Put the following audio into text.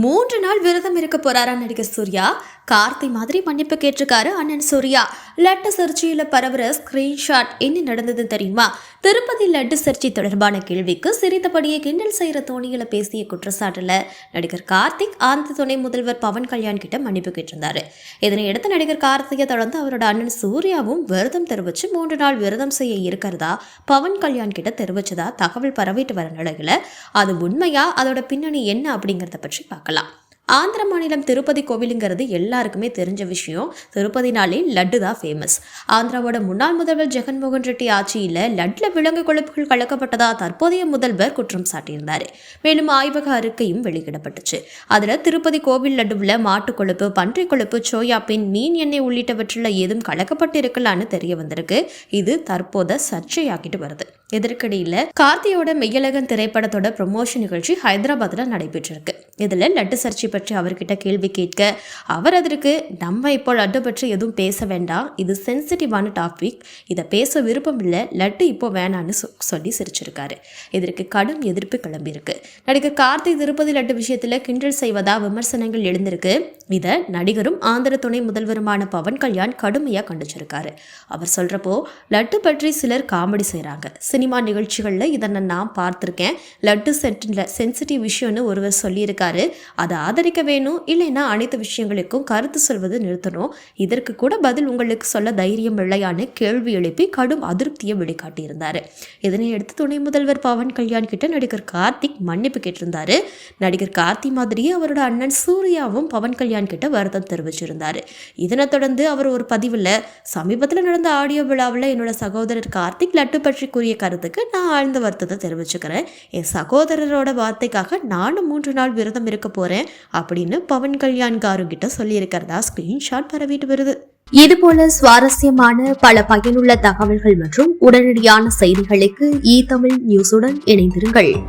மூன்று நாள் விரதம் இருக்க போறாரா நடிகர் சூர்யா? கார்த்தி மாதிரி மன்னிப்பு கேட்டிருக்காரு அண்ணன் சூர்யா. லட்டு சர்ச்சையில் பரவுற ஸ்கிரீன்ஷாட் என்ன நடந்தது தெரியுமா? திருப்பதி லட்டு சர்ச்சை தொடர்பான கேள்விக்கு சிரித்தபடியே கிண்டல் செய்கிற தோணியில் பேசிய குற்றச்சாட்டில் நடிகர் கார்த்திக் ஆந்திர துணை முதல்வர் பவன் கல்யாண் கிட்ட மன்னிப்பு கேட்டிருந்தாரு. இதனையடுத்து நடிகர் கார்த்திகை தொடர்ந்து அவரோட அண்ணன் சூர்யாவும் விரதம் தெரிவித்து மூன்று நாள் விரதம் செய்ய இருக்கிறதா? பவன் கல்யாண் கிட்ட தெரிவிச்சதா? தகவல் பரவிட்டு வர நிலையில் அது உண்மையா? அதோட பின்னணி என்ன அப்படிங்கிறத பற்றி பார்க்கலாம். ஆந்திர மாநிலம் திருப்பதி கோவிலுங்கிறது எல்லாருக்குமே தெரிஞ்ச விஷயம். திருப்பதினாலே லட்டு தான் ஃபேமஸ் ஆந்திராவோட முன்னாள் முதல்வர் ஜெகன்மோகன் ரெட்டி ஆட்சியில் லட்டில் விலங்கு கொழுப்புகள் கலக்கப்பட்டதா தற்போதைய முதல்வர் குற்றம் சாட்டியிருந்தார். மேலும் ஆய்வக அறிக்கையும் வெளியிடப்பட்டுச்சு. அதில் திருப்பதி கோவில் லட்டுவில் மாட்டு கொழுப்பு பன்றி கொழுப்பு சோயாப்பின் மீன் எண்ணெய் உள்ளிட்டவற்றில் ஏதும் கலக்கப்பட்டிருக்கலான்னு தெரிய வந்திருக்கு. இது தற்போத சர்ச்சையாக்கிட்டு வருது. இதற்கிடையில் கார்த்தியோட மெய்யழகன் திரைப்படத்தோட ப்ரொமோஷன் நிகழ்ச்சி ஹைதராபாத்தில் நடைபெற்றிருக்கு. இதில் லட்டு சர்ச்சை பற்றி அவர்கிட்ட கேள்வி கேட்க அவர் அதற்கு நம்ம இப்போ லட்டு பற்றி எதுவும் பேச வேண்டாம். இது சென்சிட்டிவான டாபிக். இதை பேச விருப்பம் இல்லை. லட்டு இப்போ வேணான்னு சொ- சொல்லி சிரிச்சிருக்காரு. இதற்கு கடும் எதிர்ப்பு கிளம்பியிருக்கு. நடிகர் கார்த்திக் திருப்பதி லட்டு விஷயத்தில் கிண்டல் செய்வதா விமர்சனங்கள் எழுந்திருக்கு. இதை நடிகரும் ஆந்திர துணை முதல்வருமான பவன் கல்யாண் கடுமையாக கண்டிச்சிருக்காரு. அவர் சொல்கிறப்போ லட்டு பற்றி சிலர் காமெடி செய்கிறாங்க சினிமா நிகழ்ச்சிகளில் இதை நான் பார்த்துருக்கேன். லட்டு செட்டில் சென்சிட்டிவ் விஷயம்னு ஒருவர் சொல்லியிருக்காரு. அதை ஆதரிக்க வேணும் இல்லைன்னா அனைத்து விஷயங்களுக்கும் கருத்து சொல்வது நிறுத்தணும். இதற்கு கூட பதில் உங்களுக்கு சொல்ல தைரியம் இல்லையான்னு கேள்வி எழுப்பி கடும் அதிருப்தியை வெளிக்காட்டியிருந்தார். இதனை அடுத்து துணை முதல்வர் பவன் கல்யாண் கிட்ட நடிகர் கார்த்திக் மன்னிப்பு கேட்டிருந்தாரு. நடிகர் கார்த்தி மாதிரியே அவரோட அண்ணன் சூர்யாவும் பவன் கல்யாண் கிட்ட வருத்தம் தெரிவிச்சிருந்தாரு. இதனைத் தொடர்ந்து அவர் ஒரு பதிவில் சமீபத்தில் நடந்த ஆடியோ விழாவில் என்னோட சகோதரர் கார்த்திக் லட்டு பற்றி கூறிய கருத்துக்கு நான் ஆழ்ந்த வருத்தத்தை தெரிவிச்சுக்கிறேன். என் சகோதரரோட வார்த்தைக்காக நானும் மூன்று நாள் விரதம் இருக்க போறேன் அப்படின்னு பவன் கல்யாண் காரு கிட்ட சொல்லியிருக்கிறதா ஸ்கிரீன்ஷாட் பரவிட்டு வருது. இதுபோல சுவாரஸ்யமான பல பயனுள்ள தகவல்கள் மற்றும் உடனடியான செய்திகளுக்கு இ தமிழ் நியூஸுடன் இணைந்திருங்கள்.